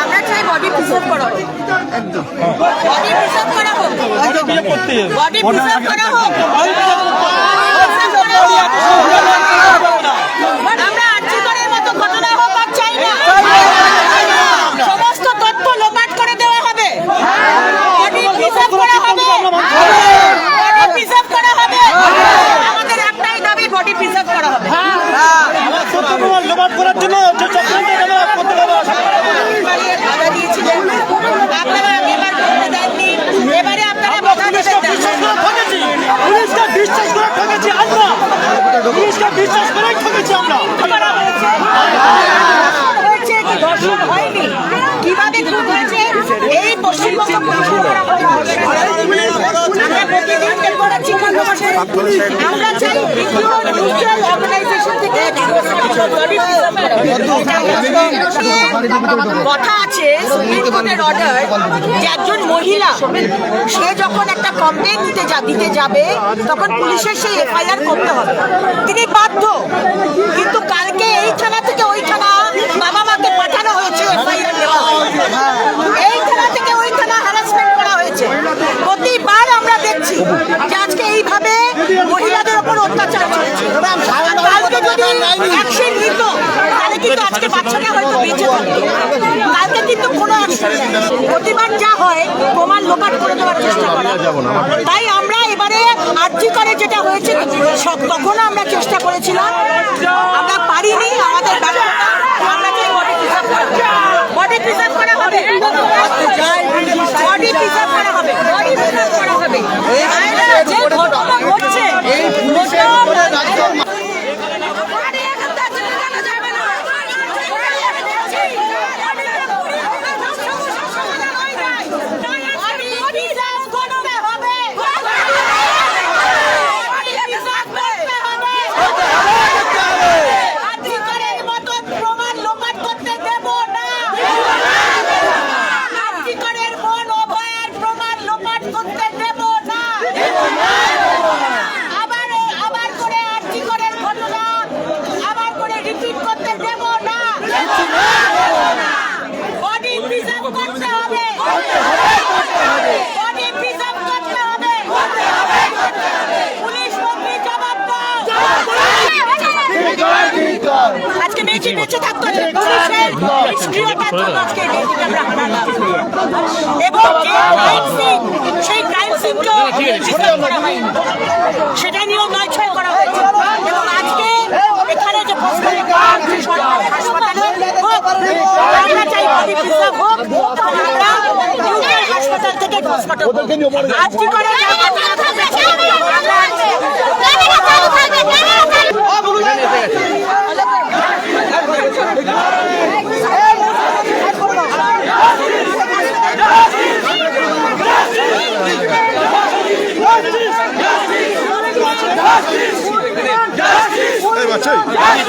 আমরা চাই body preserve করা হোক। বডি প্রিজার্ভ করা হোক। বডি প্রিজার্ভ করা হোক আমরা আর্যিকরের মতো ঘটনা হোক আর চাই না সমস্ত তথ্য লোপাট করে দেওয়া হবে বডি প্রিজার্ভ করা হবে বডি প্রিজার্ভ করা হবে আমাদের একটাই দাবি বডি প্রিজার্ভ করা হবে সত্য প্রমাণ লোপাট করার জন্য যে চক্রান্ত এটা করতে হবে বাড়িয়ে বাধা দিয়েছিলেন আপনারা এবার করতে দেননি এবারে আপনারা বাধা দেবেন না। পুলিশকে বিশ্বাস করে ঠকেছি আমরা পুলিশকে বিশ্বাস করে ঠকেছি আমরা হয়েছে কি ধর্ষণ হয়নি কথা আছে একজন মহিলা, সে যখন একটা কমপ্লেন দিতে দিতে যাবে, তখন পুলিশের সেই এফআইআর করতে হবে। তিনি বাধ্য কিন্তু কালকে এই থানা থেকে ওই থানা বাবা মাকে পাঠানো হয়েছে এফআইআর দেওয়া হয়েছে এই থানা থেকে ওই থানা হ্যারাসমেন্ট করা হয়েছে প্রতিবার আমরা দেখছি যে আজকে এইভাবে মহিলাদের ওপর অত্যাচার চলছে আর কালকে যদি অ্যাকশন নিত তাহলে কিন্তু আজকে বাচ্চাটা হয়তো বেঁচে কালকে কিন্তু কোনো প্রতিবার যা হয়, প্রমাণ লোপাট করে দেওয়ার চেষ্টা করা। তাই আমরা এবারে আর্থিক করে যেটা হয়েছে তখন আমরা চেষ্টা করেছিলাম। আমরা পারিনি, আমাদের ব্যর্থতা আমরা চাই বডি প্রিজার্ভ করা বডি প্রিজার্ভ করা হবে বডি প্রিজার্ভ করা হবে বডি প্রিজার্ভ করা হবে যে ঘটনা ঘটছে আধিকারের মতো প্রমাণ লোপাট করতে দেব না আধিকারের মন অভয়ের প্রমাণ লোপাট করতে দেব না আবার আবার করে আর্থিকরের ঘটনা আবার করে রিপিট করতে দেব না বডি প্রিজার্ভ করতে হবে বডি প্রিজার্ভ করতে হবে পুলিশ মন্ত্রী জবাব দাও আজকে মেয়েটি বেঁচে থাকতো যে পুলিশের নিষ্ক্রিয়তার জন্য আজকে এবং সেই ক্রাইম সিনকেও বিচার করা হয়নি। সেটা নিয়েও নয় ছয় করা হয়েছে। এবং আজকে এখানে যে হাসপাতালে হোক আমরা চাই বডি প্রিজার্ভ হোক আমরা নিউক্লিয়ার হাসপাতাল থেকে পোস্টমর্টম আজকে করে আমরা Yes!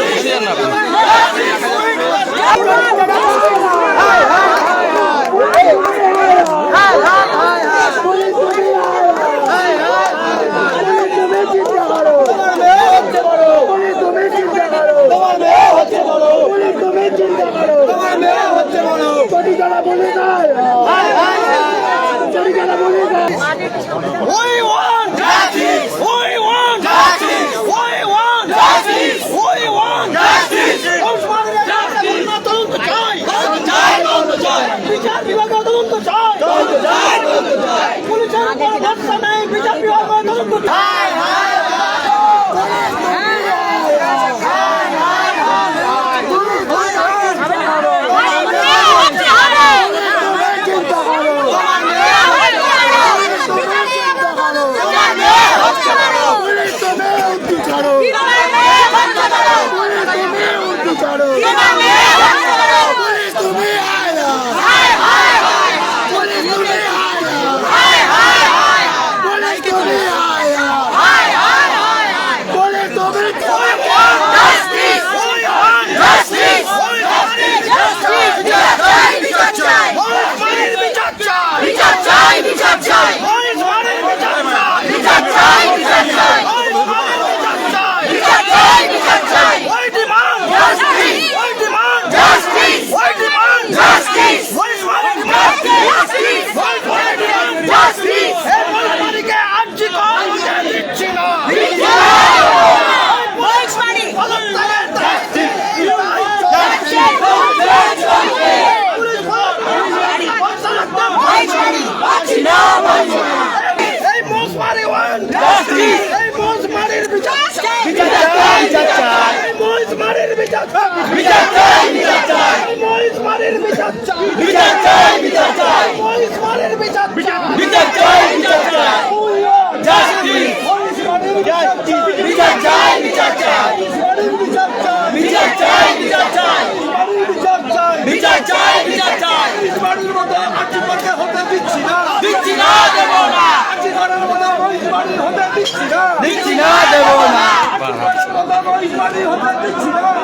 দিচ্ছি না দেব না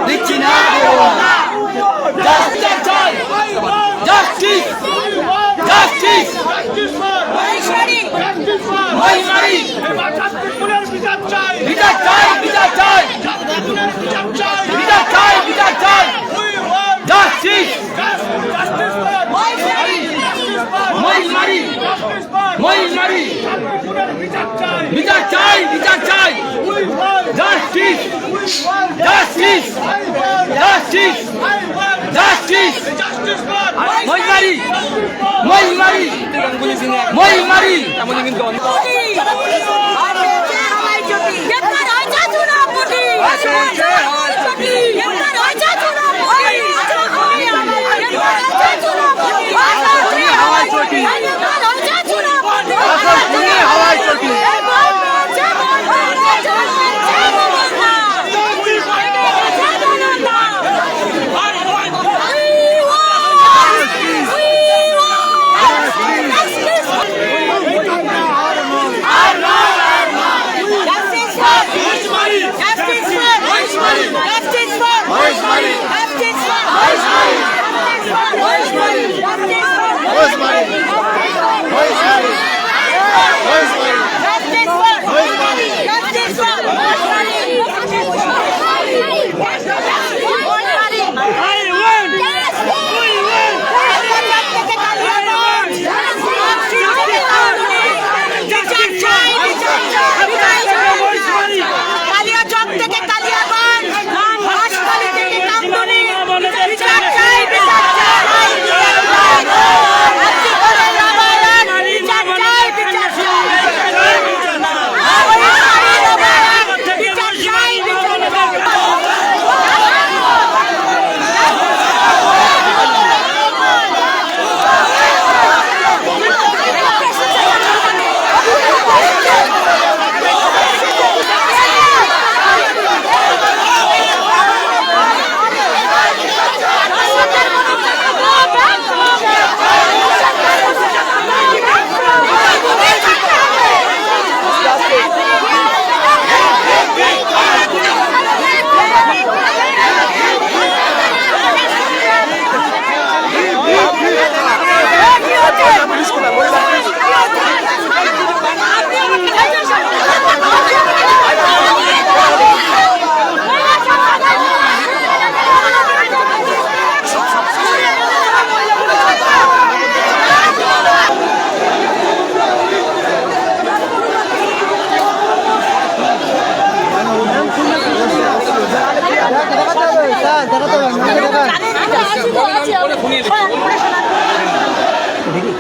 দিচ্ছি না দেব না জাস্টিস জাস্টিস বিচার চাই বিচার চাই বিচার চাই বিচার চাই বিচার চাই জাস্টিস মহিমারি বিচার চাই বিচার চাই জাস্টিস জাস্টিস জাস্টিস জাস্টিস মহিমারি মহিমারি মহিমারি আর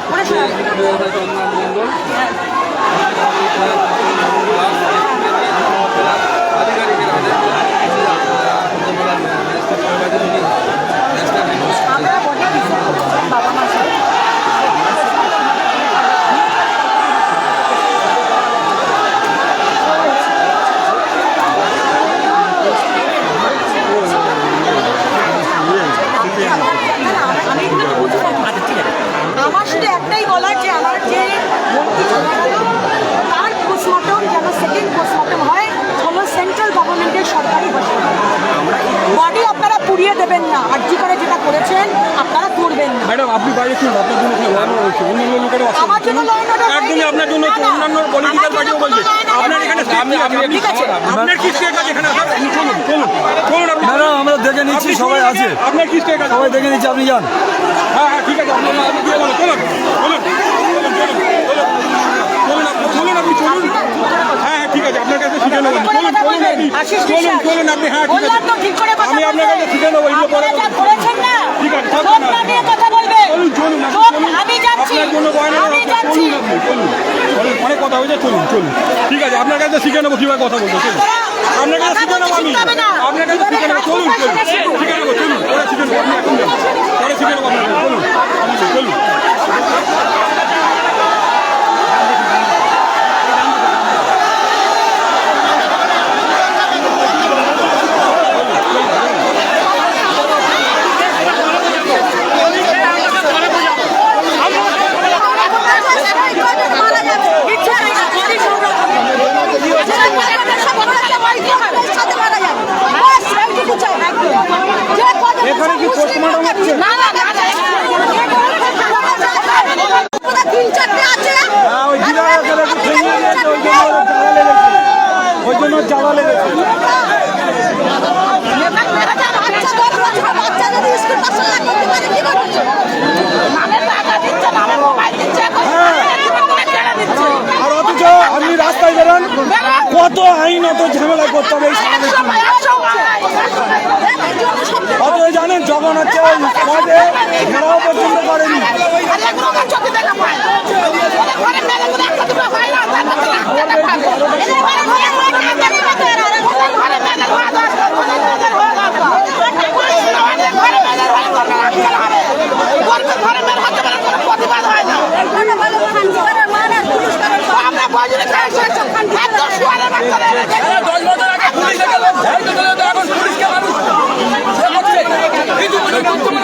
আমার দেবেন না। আর্জি করে যেটা করেছেন আপনারা করবেন না। ম্যাডাম আপনি বাইরে শুনুন আপনার জন্য কোনো লাইন রয়েছে অন্যান্য লোকেরও আছে আমার জন্য and একদমই আপনার জন্য না। অন্যান্য পলিটিক্যাল পার্টিও বলছে। আপনার এখানে আপনি আপনি ঠিক আছে। আপনার কি স্টেক আছে এখানে? আপনি চলুন চলুন। চলুন আপনি ম্যাডাম আমরা দেখে নিচ্ছি সবাই আছে। আপনার কি স্টেক আছে? সবাই দেখে নিচ্ছি আপনি যান। হ্যাঁ হ্যাঁ ঠিক আছে। আপনি আপনি দিয়ে বলুন চলুন। আপনি চলুন। হ্যাঁ হ্যাঁ ঠিক আছে আপনার কাছে শিখে নেবেন চলুন চলুন আপনি হ্যাঁ ঠিক আছে। আমি আপনার কাছে শিখে নেব এই পরে ঠিক আছে চলুন চলুন আপনার কোনো বয়না চলুন আপনি চলুন। অনেক কথা হয়েছে চলুন চলুন। ঠিক আছে আপনার কাছে শিখে নেব কীভাবে কথা বলতে চলুন। আপনার কাছে শিখে নেব আমি। আপনার কাছে শিখে নেব চলুন চলুন। শিখে নেব চলুন। ওরা শিখে নেব আপনি এখন পরে শিখে নেব আপনার চলুন চলুন। প্রতিনিয়ত ঝামেলা করতে হবে জানেন যখন ঘেরাও পর্যন্ত করেনি। আমার